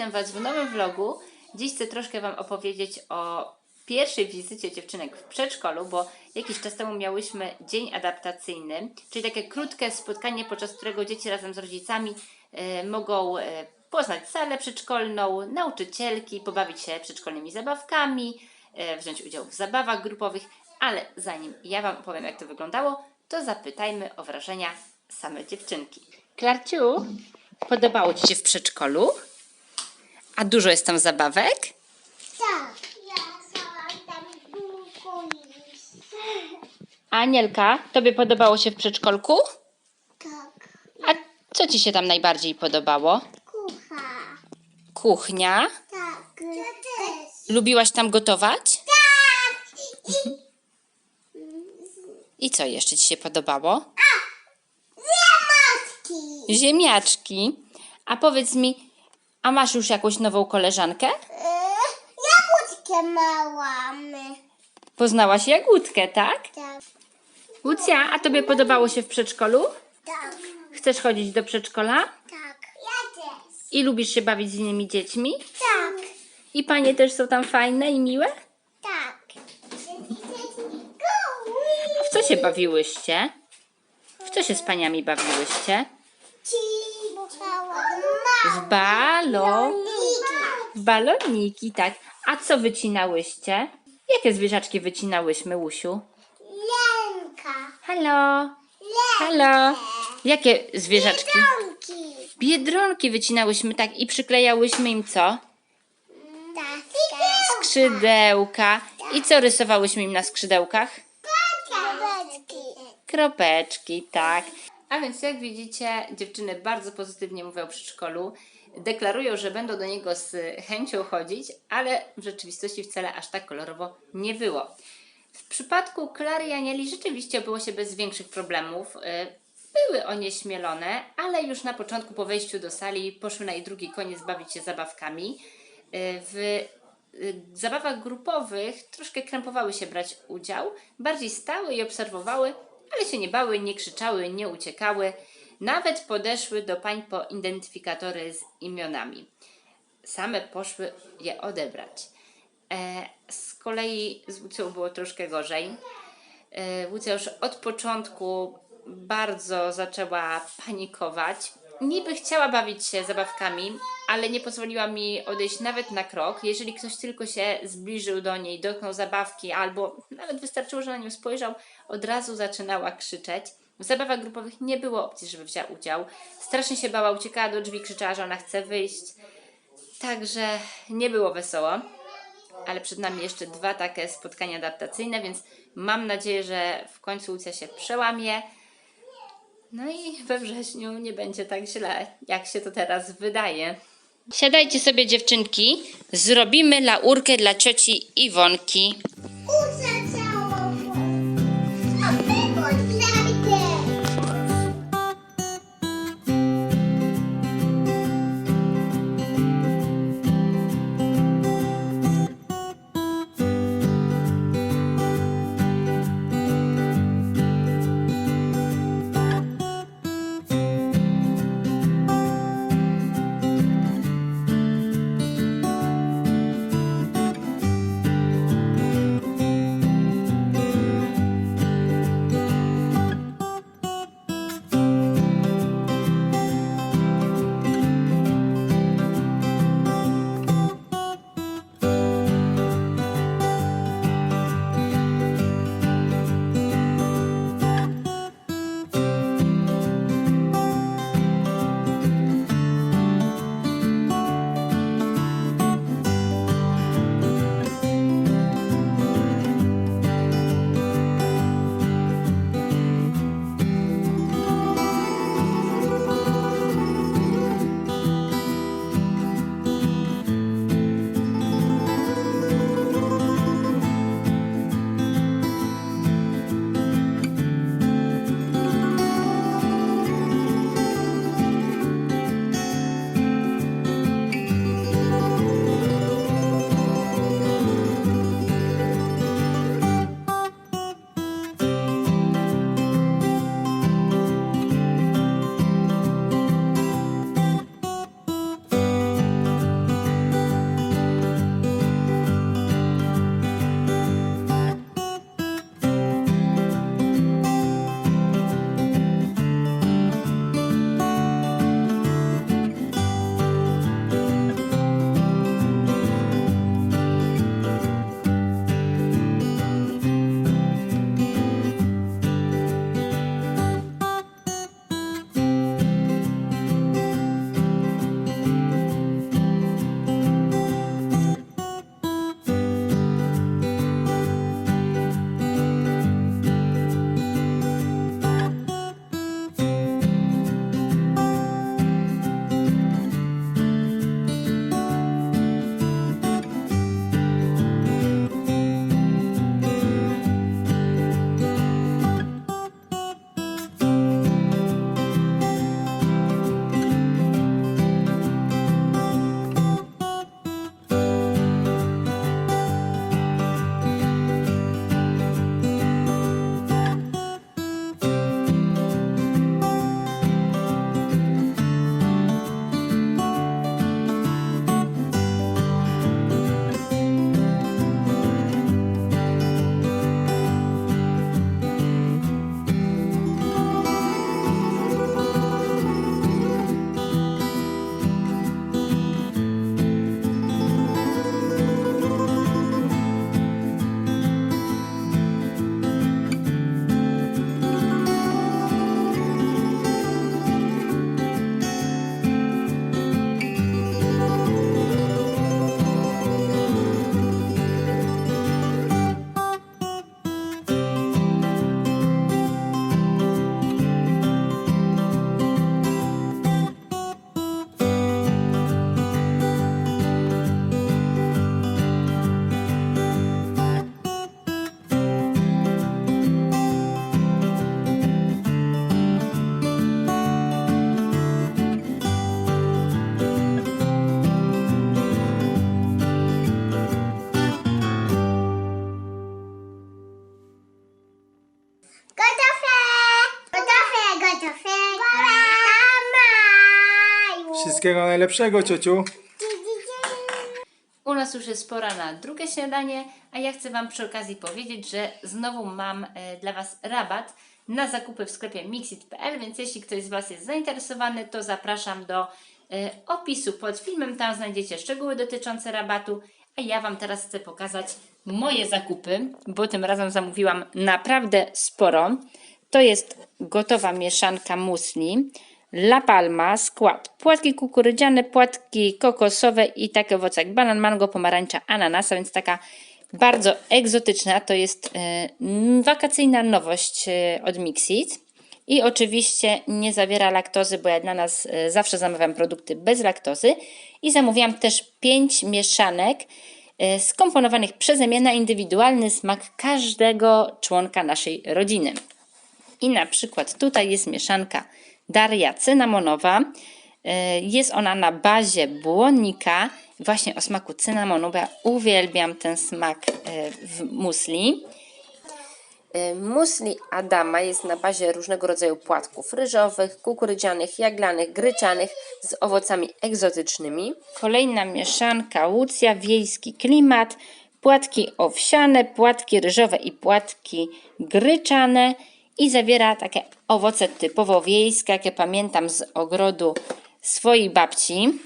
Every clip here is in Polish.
witam Was w nowym vlogu. Dziś chcę troszkę Wam opowiedzieć o pierwszej wizycie dziewczynek w przedszkolu, bo jakiś czas temu miałyśmy dzień adaptacyjny, czyli takie krótkie spotkanie, podczas którego dzieci razem z rodzicami e, mogą e, poznać salę przedszkolną, nauczycielki, pobawić się przedszkolnymi zabawkami, e, wziąć udział w zabawach grupowych, ale zanim ja Wam opowiem, jak to wyglądało, to zapytajmy o wrażenia same dziewczynki. Klarciu, podobało Ci się w przedszkolu? A dużo jest tam zabawek? Tak, ja chciałam tam długo iść. A Anielka, Tobie podobało się w przedszkolku? Tak, A co Ci się tam najbardziej podobało? kucha. Kuchnia? Tak, ja też. Lubiłaś tam gotować? Tak! I co jeszcze Ci się podobało? Ziematki! Ziemniaczki. A powiedz mi, a masz już jakąś nową koleżankę? Jabłeczkę małamy. Poznałaś Jagódkę, tak? Tak, Lucja, a Tobie podobało się w przedszkolu? tak, Chcesz chodzić do przedszkola? tak. Ja też. I lubisz się bawić z innymi dziećmi? Tak, I panie też są tam fajne i miłe? tak. A w co się bawiłyście? W co się z paniami bawiłyście? Ci W balo... Niki. W baloniki, tak. A co wycinałyście? Jakie zwierzaczki wycinałyśmy, Łusiu? Lenka. Halo? Halo? Jakie zwierzaczki? Biedronki. Biedronki wycinałyśmy, tak. I przyklejałyśmy im co? Skrzydełka. I co rysowałyśmy im na skrzydełkach? Kropeczki. Kropeczki, tak. A więc jak widzicie, dziewczyny bardzo pozytywnie mówią o przedszkolu. Deklarują, że będą do niego z chęcią chodzić, ale w rzeczywistości wcale aż tak kolorowo nie było. W przypadku Klary i Anieli rzeczywiście było się bez większych problemów. Y, Były onieśmielone, ale już na początku po wejściu do sali poszły na jej drugi koniec bawić się zabawkami. Y, W y, zabawach grupowych troszkę krępowały się brać udział, bardziej stały i obserwowały, ale się nie bały, nie krzyczały, nie uciekały. Nawet podeszły do pań po identyfikatory z imionami. Same poszły je odebrać. E, z kolei z Łucją było troszkę gorzej. E, Łucja już od początku bardzo zaczęła panikować. Niby chciała bawić się zabawkami, ale nie pozwoliła mi odejść nawet na krok. Jeżeli ktoś tylko się zbliżył do niej, dotknął zabawki, albo nawet wystarczyło, że na nią spojrzał, od razu zaczynała krzyczeć. W zabawach grupowych nie było opcji, żeby wzięła udział. Strasznie się bała, uciekała do drzwi, krzyczała, że ona chce wyjść. Także nie było wesoło ale przed nami jeszcze dwa takie spotkania adaptacyjne, więc mam nadzieję, że w końcu Lucja się przełamie. No i we wrześniu nie będzie tak źle, jak się to teraz wydaje. Siadajcie sobie dziewczynki, zrobimy laurkę dla cioci Iwonki. Usa Wszystkiego najlepszego, ciociu. U nas już jest pora na drugie śniadanie, a ja chcę Wam przy okazji powiedzieć, że znowu mam e, dla Was rabat na zakupy w sklepie mixit.pl, więc jeśli ktoś z Was jest zainteresowany, to zapraszam do e, opisu pod filmem, tam znajdziecie szczegóły dotyczące rabatu, a ja Wam teraz chcę pokazać moje zakupy, bo tym razem zamówiłam naprawdę sporo. To jest gotowa mieszanka musli, La Palma, skład płatki kukurydziane, płatki kokosowe i takie owoce jak banan, mango, pomarańcza, ananasa, więc taka bardzo egzotyczna. To jest e, wakacyjna nowość e, od Mixit. I oczywiście nie zawiera laktozy, bo ja dla nas e, zawsze zamawiam produkty bez laktozy. I zamówiłam też pięć mieszanek e, skomponowanych przeze mnie na indywidualny smak każdego członka naszej rodziny. I na przykład tutaj jest mieszanka Daria cynamonowa. E, Jest ona na bazie błonnika, właśnie o smaku cynamonu, bo ja uwielbiam ten smak e, w musli. E, Musli Adama jest na bazie różnego rodzaju płatków ryżowych, kukurydzianych, jaglanych, gryczanych z owocami egzotycznymi. Kolejna mieszanka Łucja, wiejski klimat, płatki owsiane, płatki ryżowe i płatki gryczane i zawiera takie owoce typowo wiejskie, jakie pamiętam z ogrodu swojej babci.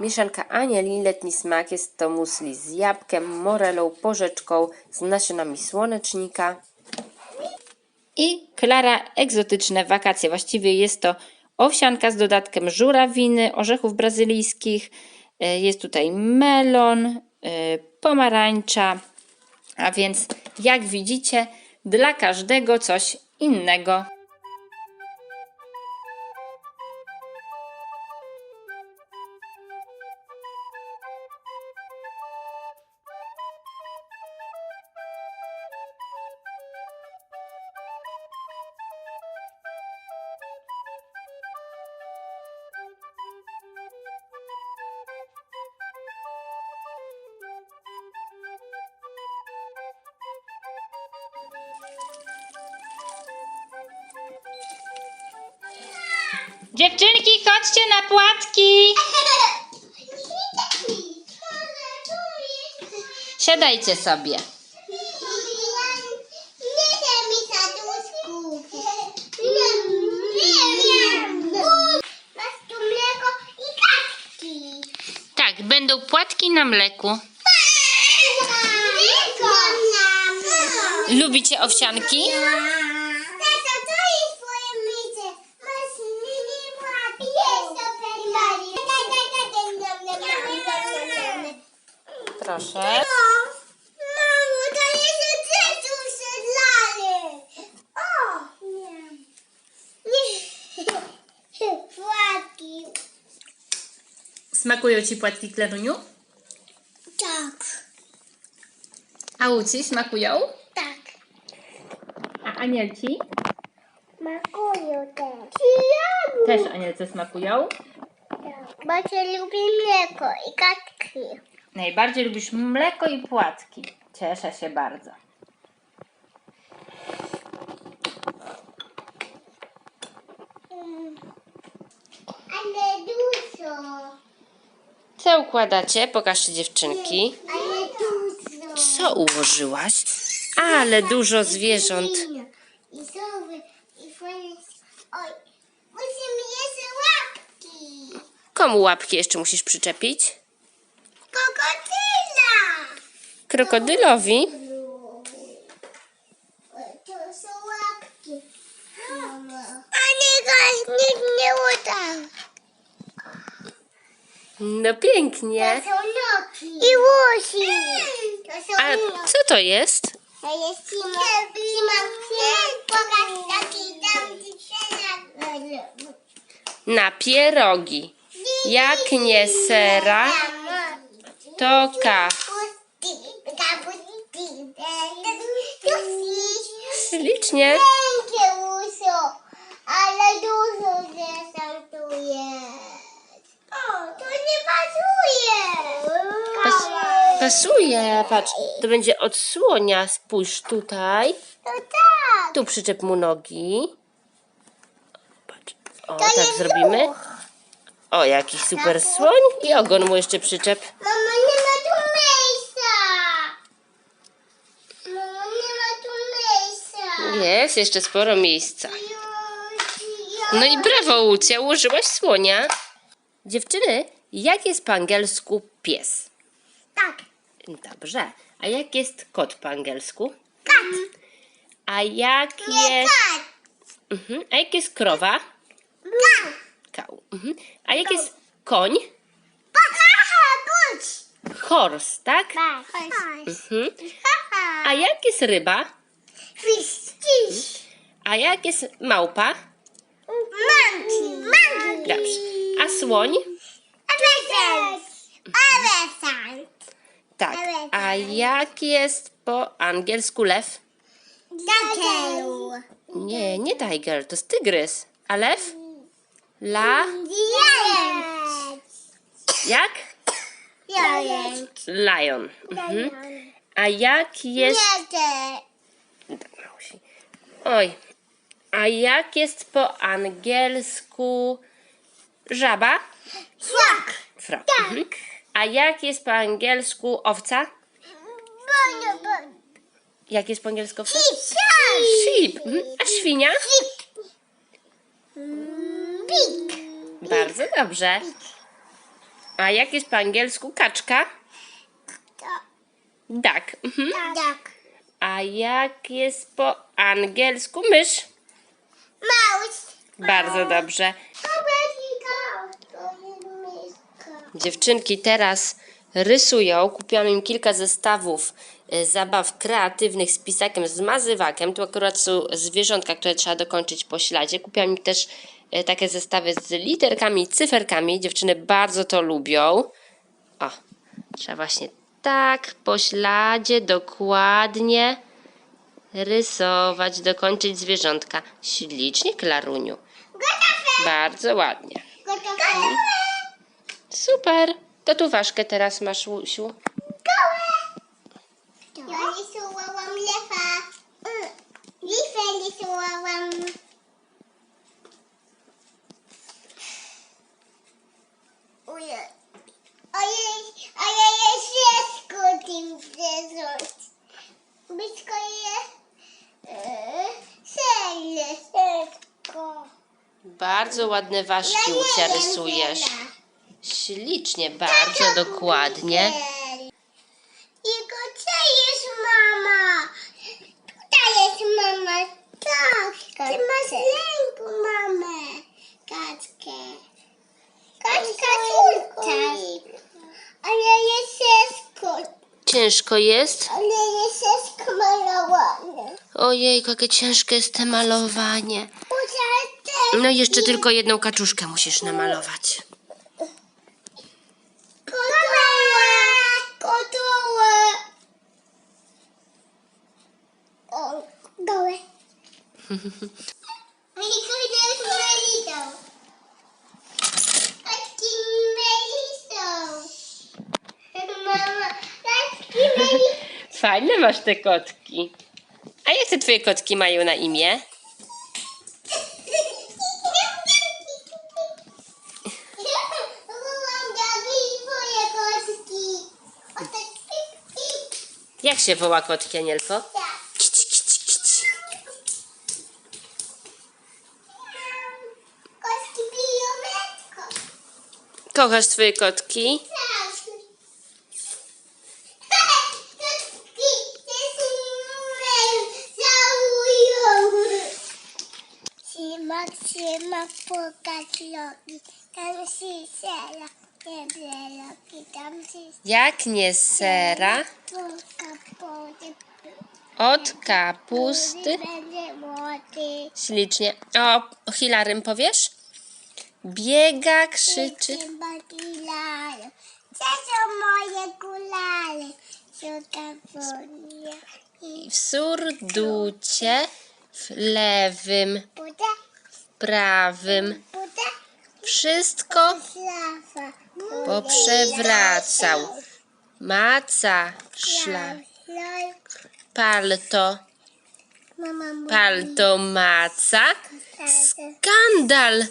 Mieszanka Anieli, letni smak, jest to musli z jabłkiem, morelą, porzeczką, z nasionami słonecznika. I Klara egzotyczne wakacje. Właściwie jest to owsianka z dodatkiem żurawiny, orzechów brazylijskich. e, Jest tutaj melon, e, pomarańcza. A więc jak widzicie, dla każdego coś innego. Dziewczynki, chodźcie na płatki! Siadajcie sobie. Tak, będą płatki na mleku. Lubicie owsianki? Proszę. O, mamo, to jest rzecz usiedlany. O, nie. Nie. Płatki. Smakują Ci płatki, Klaruniu? Tak, A Łuci smakują? tak. A Anielci? Smakują też. Też Anielce smakują. Bo się lubi mleko i kaczki. Najbardziej lubisz mleko i płatki. Cieszę się bardzo. Ale dużo. Co układacie? Pokażcie dziewczynki. Ale dużo. Co ułożyłaś? Ale dużo zwierząt. I sowy, i fajne... Oj, musimy jeszcze łapki. Komu łapki jeszcze musisz przyczepić? Krokodyla. Krokodylowi. To są łapki. A nie, go- nie, nie uda. No pięknie. To są nogi. I łosi. To są A nogi. co to jest? To jest Simon. Simon, pokaż taki dzisiaj. Na pierogi. Jak nie sera, to ka. Ślicznie. Pięknie uso, ale dużo zresztą tu jest. O, to nie pasuje. Pas- pasuje, patrz. To będzie od słonia. Spójrz tutaj. To tak. Tu przyczep mu nogi. Patrz. O, To tak zrobimy. ruch. O, jakiś super słoń i ogon mu jeszcze przyczep. Mamo, nie ma tu miejsca! Mamo, nie ma tu miejsca! Jest jeszcze sporo miejsca. No i brawo, Łucja, ułożyłaś słonia. Dziewczyny, jak jest po angielsku pies? Tak. Dobrze. A jak jest kot po angielsku? Kat. A jak Nie jest... kat. Mhm. A jak jest krowa? Kat. Kał. Mhm. A jak jest koń? Horse, tak? Tak. Mhm. A jak jest ryba? Fiścisz. A jak jest małpa? Manki. Dobrze. A słoń? Elefant. Elefant. Tak. A jak jest po angielsku lew? Dakeł. Nie, nie tiger, to jest tygrys. A lew? La? Jajek. Jak? Jajek. Lion. Mhm. A jak jest... Tak. Oj. A jak jest po angielsku żaba? Frog. Frog. Mhm. A jak jest po angielsku owca? Jak jest po angielsku owca? Sheep. Sheep. Mhm. A świnia? Pig. Bardzo dobrze. A jak jest po angielsku kaczka? Duck. Mhm. Tak. A jak jest po angielsku mysz? Mouse. Bardzo dobrze. Dziewczynki teraz rysują. Kupiłam im kilka zestawów e, zabaw kreatywnych z pisakiem, z mazywakiem. Tu akurat są zwierzątka, które trzeba dokończyć po śladzie. Kupiłam im też e, takie zestawy z literkami i cyferkami. Dziewczyny bardzo to lubią. O, trzeba właśnie tak po śladzie dokładnie rysować, dokończyć zwierzątka. Ślicznie, Klaruniu. Gotowe. Bardzo ładnie. Gotowe. Super. To tu ważkę teraz masz, Łusiu. Ja rysowałam lewa. Lifę rysowałam. Ojej. Ojej, ojej, jest wszystko tym prezent. Blisko jest cele, wszystko. Bardzo ładne ważki, Ja rysujesz. Ślicznie, bardzo dokładnie. Jego gdzie jest mama? Tutaj jest mama. Tak. Ty masz ręku mamę. Kaczkę. Kaczka tutaj. Ale jest wszystko. Ciężko jest? Ale jest wszystko malowane. Ojej, jakie ciężkie jest te malowanie. No i jeszcze tylko jedną kaczuszkę musisz namalować. Kotołę! Kotołę! O, dołe. I kurde z melitą. Taki melitą. Mama, taki melitą. Fajne masz te kotki. A jak te twoje kotki mają na imię? Jak się woła kotki, Anielko? Kotki biją metko. Kochasz swoje. Kotki Tam sisera, nie bie loki. Tam sisera, Jak nie sera od kapusty? Będzie młody. Ślicznie. O, Hilarym powiesz? Biega, krzyczy. Bagilary. Gdzie są moje gulary? Szukam wonia. I W surducie, w lewym, prawym. Wszystko poprzewracał. Maca, szlak, palto, palto, maca. Skandal.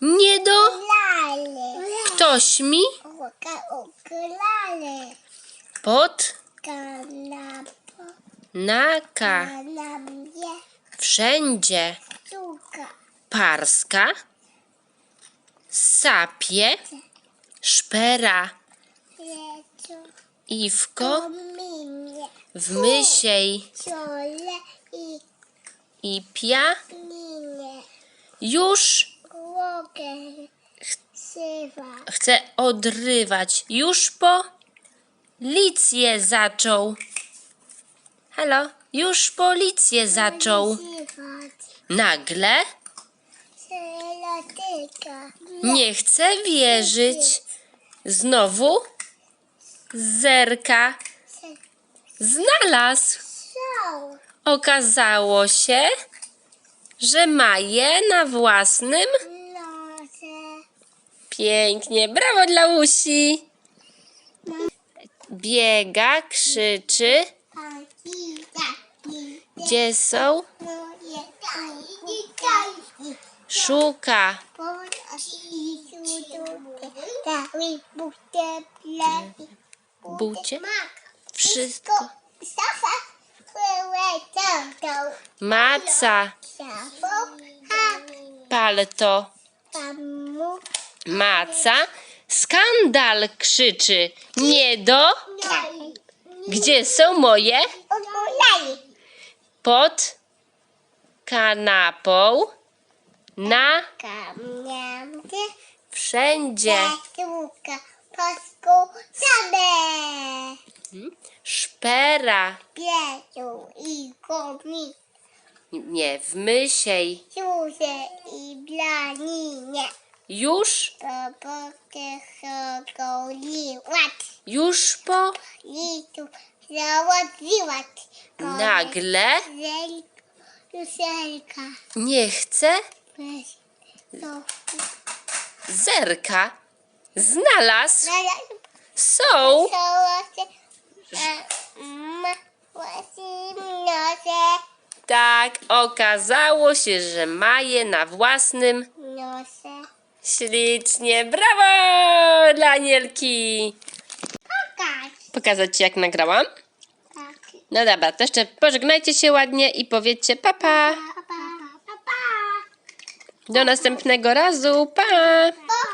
Nie do ktoś mi pod naka Kanapie. Wszędzie. Parska. Sapie. Szpera. Iwko. W mysiej. I pia. już chce odrywać. Już po licję zaczął. Halo już policję zaczął nagle nie chce wierzyć znowu zerka znalazł. Okazało się, że ma je na własnym. Pięknie, brawo dla Łusi. Biega, krzyczy. Gdzie są, szuka. Bucie, wszystko. Maca, palto, maca. Skandal krzyczy. Nie do. Gdzie są moje? Pod kanapą. Na wszędzie. Sabę. Szpera. I komi. Nie, w mysiej. I blaninie. Już, już po. Litu założyłat. Nagle Luselka. nie chce. Zerka. Znalazł. Są. Ma. Nosy. Tak, okazało się, że ma je na własnym. Nosy. Ślicznie. Brawo dla Anielki. Pokazać ci, jak nagrałam? Tak. No dobra, to jeszcze pożegnajcie się ładnie i powiedzcie papa. Pa. Do następnego razu. Pa. Pa.